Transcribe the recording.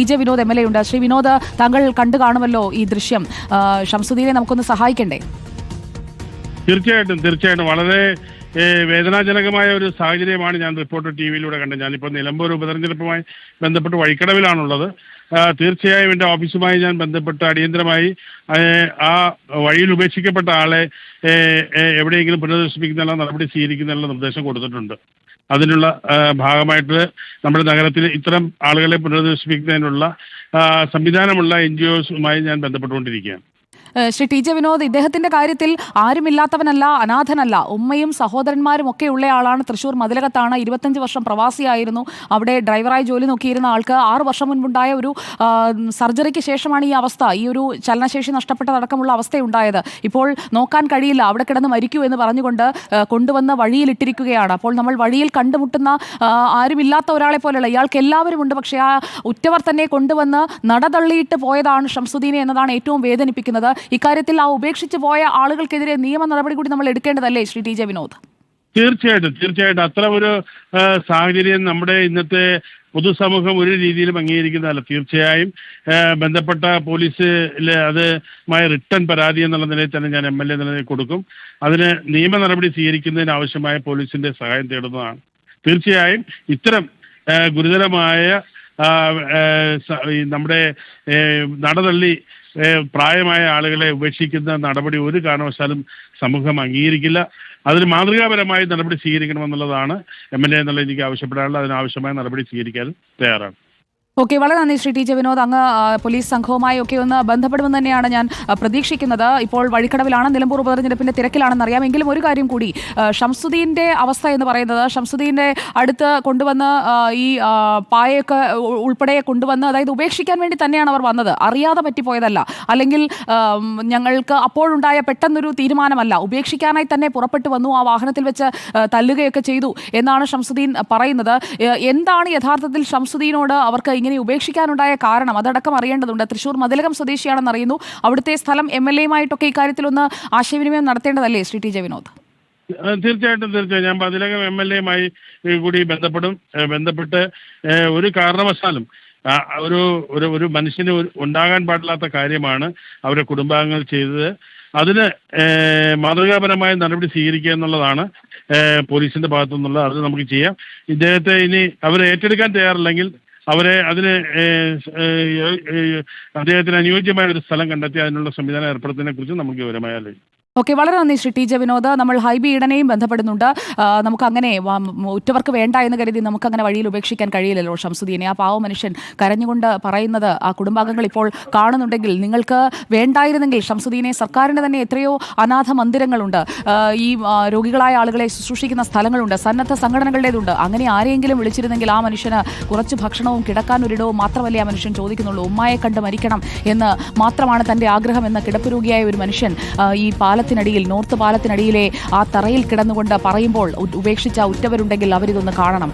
E J Vinod M L A ഉണ്ട്. ശ്രീ വിനോദ് താങ്കൾ കണ്ടു കാണുമല്ലോ ഈ ദൃശ്യം. ഷംസുദ്ദീനെ നമുക്കൊന്ന് സഹായിക്കണ്ടേ? തീർച്ചയായിട്ടും തീർച്ചയായിട്ടും. വളരെ വേദനാജനകമായ ഒരു സാഹചര്യമാണ് ഞാൻ റിപ്പോർട്ടർ ടി വിയിലൂടെ കണ്ടത്. ഞാനിപ്പോൾ നിലമ്പൂർ ഉപതെരഞ്ഞെടുപ്പുമായി ബന്ധപ്പെട്ട് വഴിക്കടവിലാണുള്ളത്. തീർച്ചയായും എന്റെ ഓഫീസുമായി ഞാൻ ബന്ധപ്പെട്ട് അടിയന്തരമായി ആ വഴിയിൽ ഉപേക്ഷിക്കപ്പെട്ട ആളെ എവിടെയെങ്കിലും പുനർദർശിപ്പിക്കുന്ന നടപടി സ്വീകരിക്കുന്ന നിർദ്ദേശം കൊടുത്തിട്ടുണ്ട്. അതിനുള്ള ഭാഗമായിട്ട് നമ്മുടെ നഗരത്തിൽ ഇത്തരം ആളുകളെ പുനരധിവസിപ്പിക്കുന്നതിനുള്ള സംവിധാനമുള്ള എൻ ജി ഒസുമായി ഞാൻ ബന്ധപ്പെട്ടുകൊണ്ടിരിക്കുകയാണ്. ശ്രീ ടി ജെ വിനോദ് ഇദ്ദേഹത്തിന്റെ കാര്യത്തിൽ ആരുമില്ലാത്തവനല്ല അനാഥനല്ല. ഉമ്മയും സഹോദരന്മാരും ഒക്കെ ഉള്ള ആളാണ്. തൃശൂർ മതിലകത്താണ്. ഇരുപത്തഞ്ച് വർഷം പ്രവാസിയായിരുന്നു. അവിടെ ഡ്രൈവറായി ജോലി നോക്കിയിരുന്ന ആൾക്ക് ആറ് വർഷം മുൻപുണ്ടായ ഒരു സർജറിക്ക് ശേഷമാണ് ഈ അവസ്ഥ. ഈ ഒരു ചലനശേഷി നഷ്ടപ്പെട്ടതടക്കമുള്ള അവസ്ഥയുണ്ടായത്. ഇപ്പോൾ നോക്കാൻ കഴിയില്ല. അവിടെ കിടന്ന് മരിക്കൂ എന്ന് പറഞ്ഞുകൊണ്ട് കൊണ്ടുവന്ന വഴിയിലിട്ടിരിക്കുകയാണ്. അപ്പോൾ നമ്മൾ വഴിയിൽ കണ്ടുമുട്ടുന്ന ആരുമില്ലാത്ത ഒരാളെ പോലെയുള്ള ഇയാൾക്ക് എല്ലാവരും ഉണ്ട്. പക്ഷേ ആ ഉറ്റവർ തന്നെ കൊണ്ടുവന്ന് നടതള്ളിയിട്ട് പോയതാണ് ഷംസുദ്ദീനെ എന്നതാണ് ഏറ്റവും വേദനിപ്പിക്കുന്നത്. ഇക്കാര്യത്തിൽ ആ ഉപേക്ഷിച്ച് പോയ ആളുകൾക്കെതിരെ നിയമ നടപടി കൂടി നമ്മൾ എടുക്കേണ്ടതല്ലേ ശ്രീ ടി ജെ വിനോദ്? തീർച്ചയായിട്ടും തീർച്ചയായിട്ടും. അത്ര ഒരു സാഹചര്യം നമ്മുടെ ഇന്നത്തെ പൊതുസമൂഹം ഒരു രീതിയിലും അംഗീകരിക്കുന്നതല്ല. തീർച്ചയായും ബന്ധപ്പെട്ട പോലീസിലെ അതുമായി റിട്ടേൺ പരാതി എന്നുള്ള നിലയിൽ തന്നെ ഞാൻ എം എൽ എ നിലയിൽ കൊടുക്കും. അതിന് നിയമ നടപടി സ്വീകരിക്കുന്നതിന് ആവശ്യമായ പോലീസിന്റെ സഹായം തേടുന്നതാണ്. തീർച്ചയായും ഇത്തരം ഗുരുതരമായ നമ്മുടെ നടതള്ളി പ്രായമായ ആളുകളെ ഉപേക്ഷിക്കുന്ന നടപടി ഒരു കാരണവശാലും സമൂഹം അംഗീകരിക്കില്ല. അതിന് മാതൃകാപരമായി നടപടി സ്വീകരിക്കണമെന്നുള്ളതാണ് എം എൽ എ എന്നുള്ള എനിക്ക് ആവശ്യപ്പെടാനുള്ളത് അതിനാവശ്യമായ നടപടി സ്വീകരിക്കാൻ തയ്യാറാണ്. ഓക്കെ വളരെ നന്ദി ശ്രീ ടി ജെ വിനോദ്. അങ്ങ് പോലീസ് സംഘവുമായി ഒക്കെ ഒന്ന് ബന്ധപ്പെടുമെന്ന് തന്നെയാണ് ഞാൻ പ്രതീക്ഷിക്കുന്നത്. ഇപ്പോൾ വഴിക്കടവിലാണ് നിലമ്പൂർ ഉപതെരഞ്ഞെടുപ്പിന്റെ തിരക്കിലാണെന്ന് അറിയാമെങ്കിലും ഒരു കാര്യം കൂടി ഷംസുദ്ദീന്റെ അവസ്ഥ എന്ന് പറയുന്നത് ഷംസുദ്ദീന്റെ അടുത്ത് കൊണ്ടുവന്ന് ഈ പായയൊക്കെ ഉൾപ്പെടെ കൊണ്ടുവന്ന് അതായത് ഉപേക്ഷിക്കാൻ വേണ്ടി തന്നെയാണ് അവർ വന്നത്. അറിയാതെ പറ്റിപ്പോയതല്ല. അല്ലെങ്കിൽ ഞങ്ങൾക്ക് അപ്പോഴുണ്ടായ പെട്ടെന്നൊരു തീരുമാനമല്ല. ഉപേക്ഷിക്കാനായി തന്നെ പുറപ്പെട്ടു വന്നു ആ വാഹനത്തിൽ വെച്ച് തല്ലുകയൊക്കെ ചെയ്തു എന്നാണ് ഷംസുദ്ദീൻ പറയുന്നത്. എന്താണ് യഥാർത്ഥത്തിൽ ഷംസുദ്ദീനോട് അവർക്ക് ഉപേക്ഷിക്കാനുണ്ടായ കാരണം അതടക്കം അറിയേണ്ടതുണ്ട്. തൃശൂർ മതിലകം സ്വദേശിയാണെന്ന് അറിയുന്നു. അവിടുത്തെ സ്ഥലം എം എൽ എയുമായിട്ടൊക്കെ ഇക്കാര്യത്തിലൊന്ന് ആശയവിനിമയം നടത്തേണ്ടതല്ലേ ശ്രീ ടി ജെ വിനോദ്? തീർച്ചയായിട്ടും തീർച്ചയായും. ഞാൻ മതിലകം എം എൽ എയുമായി കൂടി ബന്ധപ്പെടും. ബന്ധപ്പെട്ട് ഒരു കാരണവശാലും ഒരു ഒരു ഒരു മനുഷ്യന് ഉണ്ടാകാൻ പാടില്ലാത്ത കാര്യമാണ് അവരുടെ കുടുംബാംഗങ്ങൾ ചെയ്തത്. അതിന് മാതൃകാപരമായ നടപടി സ്വീകരിക്കുക എന്നുള്ളതാണ് പോലീസിന്റെ ഭാഗത്തു നിന്നുള്ളത് അത് നമുക്ക് ചെയ്യാം. ഇദ്ദേഹത്തെ ഇനി അവർ ഏറ്റെടുക്കാൻ തയ്യാറില്ലെങ്കിൽ അവരെ അതിന് അദ്ദേഹത്തിന് അനുയോജ്യമായ ഒരു സ്ഥലം കണ്ടെത്തി അതിനുള്ള സംവിധാനം ഏർപ്പെടുത്തുന്നതിനെ കുറിച്ച് നമുക്ക് വിവരമായി ആലോചിക്കാം ഓക്കെ വളരെ നന്ദി ശ്രീ ടി ജെ വിനോദ്. നമ്മൾ ഹൈബി ഈഡനെയും ബന്ധപ്പെടുന്നുണ്ട്. നമുക്ക് അങ്ങനെ ഉറ്റവർക്ക് വേണ്ട എന്ന് കരുതി നമുക്ക് അങ്ങനെ വഴിയിൽ ഉപേക്ഷിക്കാൻ കഴിയില്ലല്ലോ ഷംസുദ്ദീനെ. ആ പാവ മനുഷ്യൻ കരഞ്ഞുകൊണ്ട് പറയുന്നത് ആ കുടുംബാംഗങ്ങൾ ഇപ്പോൾ കാണുന്നുണ്ടെങ്കിൽ നിങ്ങൾക്ക് വേണ്ടായിരുന്നെങ്കിൽ ഷംസുദ്ദീനെ സർക്കാരിന് തന്നെ എത്രയോ അനാഥ മന്ദിരങ്ങളുണ്ട്. ഈ രോഗികളായ ആളുകളെ ശുശ്രൂഷിക്കുന്ന സ്ഥലങ്ങളുണ്ട്. സന്നദ്ധ സംഘടനകളുടേതുണ്ട്. അങ്ങനെ ആരെയെങ്കിലും വിളിച്ചിരുന്നെങ്കിൽ ആ മനുഷ്യന് കുറച്ച് ഭക്ഷണവും കിടക്കാൻ ഒരിടവും മാത്രമല്ലേ ആ മനുഷ്യൻ ചോദിക്കുന്നുള്ളൂ. ഉമ്മായെ കണ്ട് മരിക്കണം എന്ന് മാത്രമാണ് തന്റെ ആഗ്രഹം എന്ന കിടപ്പ് രോഗിയായ ഒരു മനുഷ്യൻ ഈ ഈ പാലത്തിനടിയിൽ നോർത്ത് പാലത്തിനടിയിലെ ആ തറയിൽ കിടന്നുകൊണ്ട് പറയുമ്പോൾ ഉപേക്ഷിച്ച ഉറ്റവരുണ്ടെങ്കിൽ അവരിതൊന്ന് കാണണം.